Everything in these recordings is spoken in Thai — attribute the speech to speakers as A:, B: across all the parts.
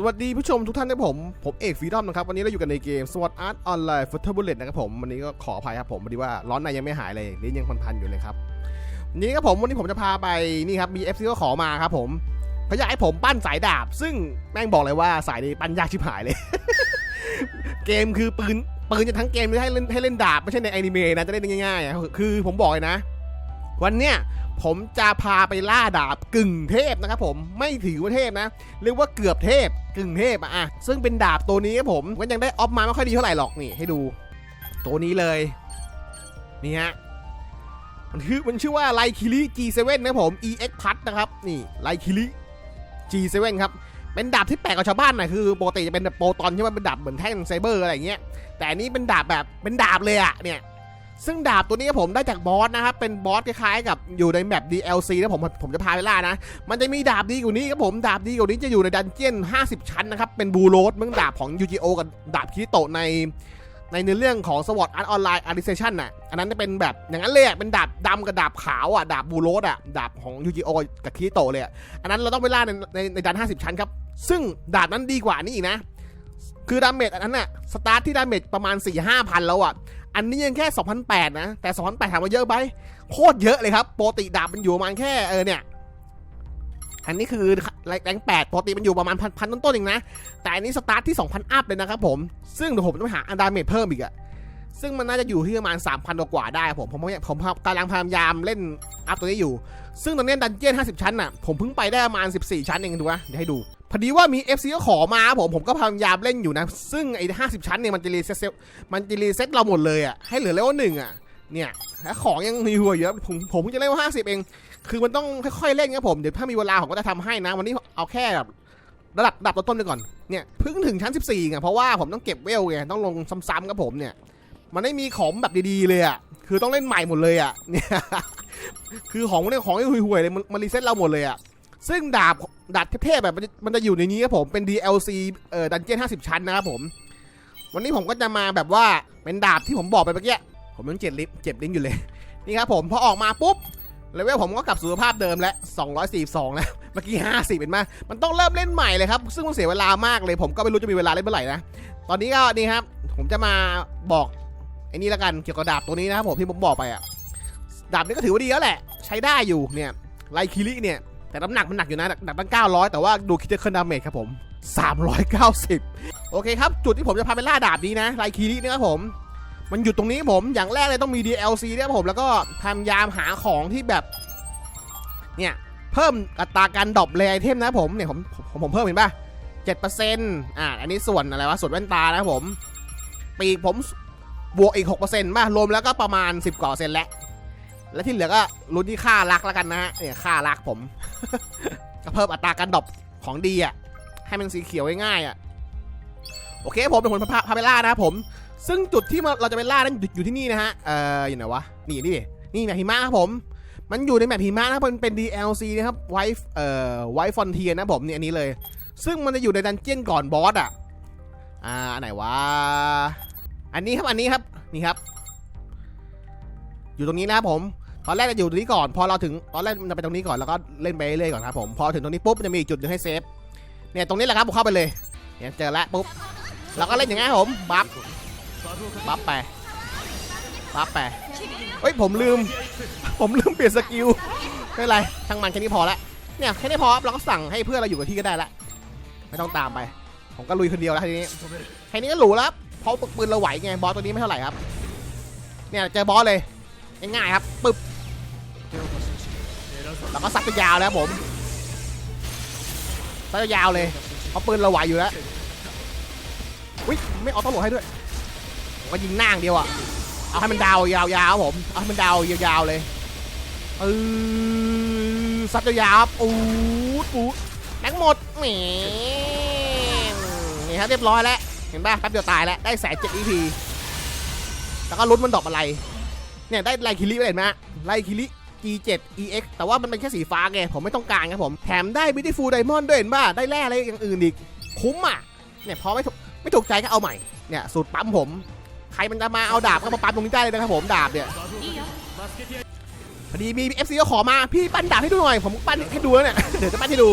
A: สวัสดีผู้ชมทุกท่านนะครับผม ผมเอกฟรีดอมนะครับ วันนี้เราอยู่กันในเกม Sword Art Online f o o t b a l l e t นะครับผม วันนี้ก็ขออภัยครับผมพอดีว่าร้อนในยังไม่หายเลยลิ้นยังพันๆอยู่เลยครับวันนี้ครับผมวันนี้ผมจะพาไปนี่ครับมี FC ก็ขอมาครับผมเขาอยากให้ผมปั้นสายดาบ ซึ่งแม่งบอกเลยว่าสายนี้ปั้นยากชิบหายเลย เกมคือปืนปืนจะทั้งเกมไม่ให้เล่นให้เล่นดาบไม่ใช่ในแอนิเมะนะจะเล่นง่ายๆคือผมบอกเลยนะ วันเนี้ยผมจะพาไปล่าดาบกึ่งเทพนะครับผมไม่ถือว่าเทพนะ เรียกว่าเกือบเทพกึ่งเทพอะซึ่งเป็นดาบตัวนี้ครับผมก็ยังได้ออฟมาไม่ค่อยดีเท่าไหร่หรอกนี่ให้ดู ตัวนี้เลยนี่ฮะมันคือมันชื่อว่าไลคิริ G7 นะผม EX พัดนะครับนี่ไลคิริ G7 ครับเป็นดาบที่แปลกกว่าชาวบ้านหน่อยคือปกติจะเป็นแบบโปรตอนใช่ไหมเป็นดาบเหมือนแท่งไซเบอร์อะไรอย่างเงี้ยแต่อันนี้เป็นดาบแบบเป็นดาบเลยอะเนี่ย ซึ่งดาบตัวนี้ผมได้จากบอสนะครับ เป็นบอสคล้ายๆกับอยู่ในแมป DLC นะผมผมจะพาไปล่านะ มันจะมีดาบดีกว่านี้ครับผม ดาบดีกว่านี้จะอยู่ในดันเจี้ยน 50 ชั้นนะครับ เป็นบูโรสเมืองดาบของยูจิโอกับดาบคิโตะในในเนื้อเรื่องของสวอตอาร์ตออนไลน์อาริเซชันน่ะ อันนั้นจะเป็นแบบอย่างนั้นเลยอะ เป็นดาบดำกับดาบขาวอะ ดาบบูโรสอะ ดาบของยูจิโอกับคิโตะเลยอันนั้นเราต้องไปล่าในในในดัน 50 ชั้นครับ ซึ่งดาบนั้นดีกว่านี้อีกนะ คือดาเมจอันนั้นน่ะ สตาร์ทที่ดาเมจประมาณ4 5พันแล้วอะ อันนี้ยังแค่ 2,008 นะ แต่ 2,008ถามว่าเยอะไหมโคตรเยอะเลยครับปกติดาบมันอยู่ประมาณแค่เออเนี่ยอันนี้คือแรงแปดปกติมันอยู่ประมาณพันพันต้นๆเองนะ แต่อันนี้สตาร์ทที่ 2,000 อัพเลยนะครับผม ซึ่งเดี๋ยวผมต้องไปหาอันดาเมจเพิ่มอีกอะซึ่งมันน่าจะอยู่ที่ประมาณ 3,000 กว่าได้ครับผม ผมผมกำลังพยายามเล่นอัพตัวนี้อยู่ ซึ่งตอนนี้ดันเจี้ยน 50 ชั้นน่ะ ผมเพิ่งไปได้ประมาณ 14 ชั้นเองดูนะเดี๋ยวให้ดู พอดีว่ามี FC ก็ขอมาครับผมผมก็พยายามเล่นอยู่นะ ซึ่งไอ้50ชั้นเนี่ยมันจะรีเซ็ตมันจะรีเซ็ตเราหมดเลยอะให้เหลือเลเวลหนึ่งอะเนี่ยแล้วของยังมีหัวเยอะผมผมจะเล่นว่า50เอง คือมันต้องค่อยๆเล่นครับผม เดี๋ยวถ้ามีเวลาผมก็จะทำให้นะ วันนี้เอาแค่แบบระดับระดับต้นๆไปก่อน เนี่ยเพิ่งถึงชั้น 14ไงเพราะว่าผมต้องเก็บเวลไงต้องลงซ้ำๆครับผมเนี่ย มันไม่มีของแบบดีๆเลยอะ คือต้องเล่นใหม่หมดเลยอะ เนี่ย คือของเนี่ยของที่ห่วยๆเลยมันมันรีเซ็ตเราหมดเลยอะ ซึ่งดาบดาบเทพแบบมันจะอยู่ในนี้ครับผมเป็น DLC เอ่อดันเจี้ยน50 ชั้นนะครับผม วันนี้ผมก็จะมาแบบว่าเป็นดาบที่ผมบอกไปเมื่อกี้ผมยังเจ็บลิฟเจ็บลิ้นอยู่เลย นี่ครับผมพอออกมาปุ๊บเลเวลผมก็กลับสู่สภาพเดิมแล้ว242แล้วเมื่อกี้ 50 เป็นมามันต้องเริ่มเล่นใหม่เลยครับ ซึ่งมันเสียเวลามากเลย ผมก็ไม่รู้จะมีเวลาเล่นเมื่อไหร่นะ ตอนนี้ก็นี่ครับ ผมจะมาบอกไอ้นี่ล้วกันเกี่ยวกับดาบตัวนี้นะครับผมที่ผมบอกไปอะดาบนี้ก็ถือว่าดีแล้วแหละ ใช้ได้อยู่เนี่ยไลคิริเนี่ย แต่น้ำหนักมันหนักอยู่นะหนักหนักตั้ง 900 แต่ว่าดูคิดจะขึ้นดาเมจครับผม 390 โอเคครับ จุดที่ผมจะพาไปล่าดาบนี้นะไลคิริเนี่ครับผม มันอยู่ตรงนี้ผมอย่างแรกเลยต้องมี DLC เนี่ยผม แล้วก็พยายามหาของที่แบบ เนี่ย เพิ่มอัตราการดรอปเลยไอเทมนะผมเนี่ยผมผมผมเพิ่มเห็นป่ะเจ็ดเปอร์เซ็นต์อ่าอันนี้ส่วนอะไรวะส่วนแว่นตานะผมปีกผมบวกอีกหกเปอร์เซ็นต์ป่ะรวมแล้วก็ประมาณสิบกว่าเปอร์เซ็นต์แล้ว และที่เหลือก็ลุ้นที่ค่ารักแล้วกันนะฮะเนี่ยค่ารักผม ก็เพิ่มอัตราการดรอปของดีอะให้มันสีเขียวง่ายๆอะโอเคผมเป็นคนพาพาไปล่านะครับผม ซึ่งจุดที่เราจะไปล่านั้นอยู่ที่นี่นะฮะเอออยู่ไหนวะนี่นี่นี่แมปหิมะครับผมมันอยู่ในแมปหิมะนะครับมันเป็น DLC นะครับไวฟ์เอ่อไวฟ์ฟอนเทียนะผมเนี่ยอันนี้เลย ซึ่งมันจะอยู่ในดันเจี้ยนก่อนบอสอะอ่าอันไหนวะอันนี้ครับอันนี้ครับนี่ครับ อยู่ตรงนี้นะครับผม ตอนแรกจะอยู่ตรงนี้ก่อน พอเราถึงตอนแรกมันจะไปตรงนี้ก่อนแล้วก็เล่นไปเรื่อยๆก่อนครับผมพอถึงตรงนี้ปุ๊บจะมีอีกจุดหนึงให้เซฟเนี่ยตรงนี้แหละครับผมเข้าไปเลยเนี่ยเจอแล้วปุ๊บเราก็เล่นอย่างงี้ครับผมบัฟบัฟไปบัฟไปเฮ้ยผมลืม ผมลืมเปลี่ยนสกิลไม่เป็นไรช่างมันแค่นี้พอละเนี่ยแค่นี้พอครับเราก็สั่งให้เพื่อนเราอยู่กับที่ก็ได้ละไม่ต้องตามไปผมก็ลุยคนเดียวแล้วทีนี้แค่นี้ก็หรูแล้วเพราะปืนเราไหวไงบอสตัวนี้ไม่เท่าไหร่ครับเนี่ยเจอบอสเลย ง่ายๆครับปึ๊บแล้วก็ซัดไปยาวแล้วผมซัดไปยาวเลยเพราะปืนเราไหวอยู่แล้วอุ้ยไม่เอาตำรวจให้ด้วยผมก็ยิงหน้าอย่างเดียวอะเอาให้มันดาวยาวๆครับผมเอาให้มันดาวยาวๆเลยเออซัดยาวๆครับอูดอูดแม็กหมดแหมนี่ครับเรียบร้อยแล้วเห็นป่ะแป๊บเดียวตายแล้วได้แสนเจ็ด EP แล้วก็ลุ้นมันดอกอะไร เนี่ยได้ไลคิริเห็นไหมฮะไลคิริ G7 EX แต่ว่ามันเป็นแค่สีฟ้าไง ผมไม่ต้องการครับผม แถมได้ Beautiful Diamond ด้วยเห็นป่ะ ได้แร่อะไรอย่างอื่นอีก คุ้มอะ เนี่ยพอไม่ถูกไม่ถูกใจก็เอาใหม่ เนี่ยสูตรปั๊มผม ใครมันจะมาเอาดาบก็มาปั๊มตรงนี้ได้เลยนะครับผมดาบเนี่ยพอดีมี FC ก็ขอมา พี่ปั้นดาบให้ดูหน่อย ผมปั้นให้ดูแล้วเนี่ย เดี๋ยวจะปั้นให้ดู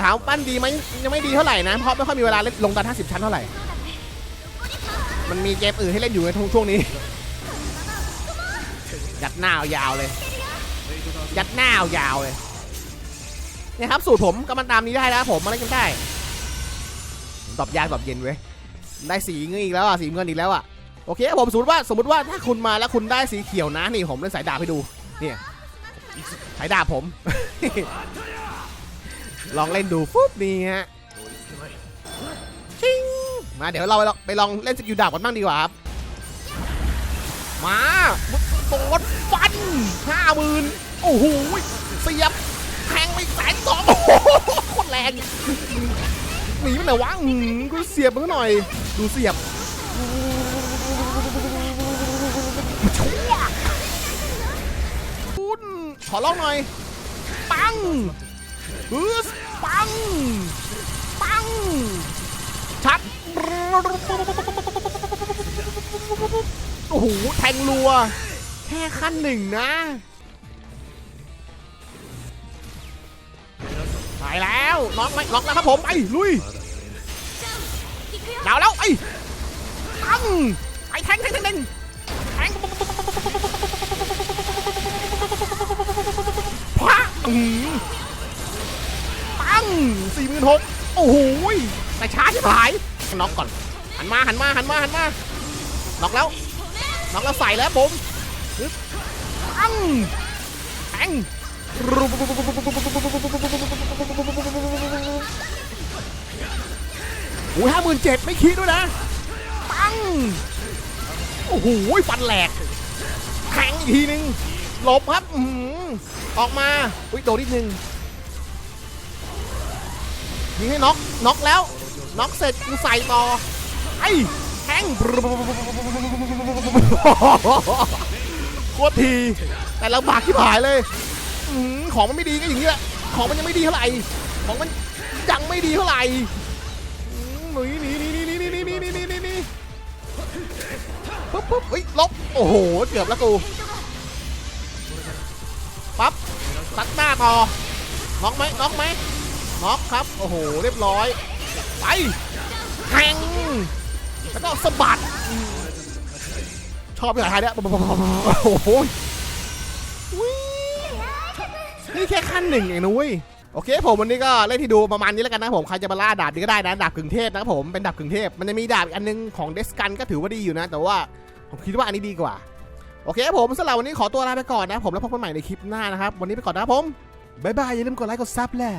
A: ถามปั้นดีไหมยังไม่ดีเท่าไหร่นะ เพราะไม่ค่อยมีเวลาเล่นลงดัน50 ชั้นเท่าไหร่ มันมีเกมอื่นให้เล่นอยู่ในช่วงนี้ ยัดหน้ายาวเลย ยัดหน้ายาวเลยเนี่ยครับสูตรผมก็มันตามนี้ได้แล้วผมมาเล่นกันได้ตอบยากตอบเย็นเว้ยได้สีเงินอีกแล้วอะสีเงินอีกแล้วอะโอเคผมสมมติว่าสมมติว่าถ้าคุณมาแล้วคุณได้สีเขียวนะนี่ผมเล่นสายดาบให้ดูเนี่ยสายดาบผม ลองเล่นดูฟุ๊บนี่ฮะชิงมาเดี๋ยวเราไปลองเล่นสกิลดาบกันบ้างดีกว่าครับมา โดดฟันห้าหมื่นโอ้โหเสียบแทงไปแสนสองโอ้โหโคตรแรงหนีมันไหนวะกูเสียบมันหน่อย ดูเสียบชั่วคุณขอลองหน่อย ปังฮึปัง ปัง ชัด โอ้โห แทงรัว แค่ขั้นหนึ่งนะไปแล้วล็อกไหมล็อกแล้วครับผมไปลุยดาวแล้วไอ้ปังไปแทงแทงแทงแทงแทงพระอืมปังสี่หมื่นหกโอ้โหยแต่ช้าที่หายน็อกก่อนหันมาหันมาหันมาหันมาน็อกแล้วน็อกแล้วใส่แล้วผม ฮึบปังแทงโอ้ยห้าหมื่นเจ็ดไม่คิดด้วยนะปังโอ้โหฟันแหลกแทงอีกทีนึงหลบครับอื้อหือออกมาอุ้ยโดนนิดนึงยิงให้น็อกน็อกแล้วน็อกเสร็จกูใส่ต่อไอ้แทง โคตรทีแต่ลำบากที่หายเลยอของมันไม่ดีก็อย่างนี้แหละของมันยังไม่ดีเท่าไหร่ของมันยังไม่ดีเท่าไหร่หนีหนีหนีหนีหนีหนีหนีหนีหนีหนีหนีปุ๊บปุ๊บเฮ้ยลบโอ้โหเกือบแล้วกูปั๊บตัดหน้าต่อน็อกไหมน็อกไหมน็อกครับโอ้โหเรียบร้อยไปแทงแล้วก็สะบัด ชอบภาษาไทยเนี่ยโอ้โหอุ๊ยนี่แค่ขั้นหนึ่งเองนะเว้ยโอเคผมวันนี้ก็เล่นที่ดูประมาณนี้แล้วกันนะผมใครจะมาล่าดาบนี้ก็ได้นะดาบกึ่งเทพนะครับผมเป็นดาบกึ่งเทพมันจะมีดาบอีกอันนึงของเดสกันก็ถือว่าดีอยู่นะ แต่ว่าผมคิดว่าอันนี้ดีกว่า โอเคครับผมสำหรับวันนี้ขอตัวลาไปก่อนนะผมแล้วพบกันใหม่ในคลิปหน้านะครับวันนี้ไปก่อนนะครับผมบ๊ายบายอย่าลืมกดไลค์กดซับแหละ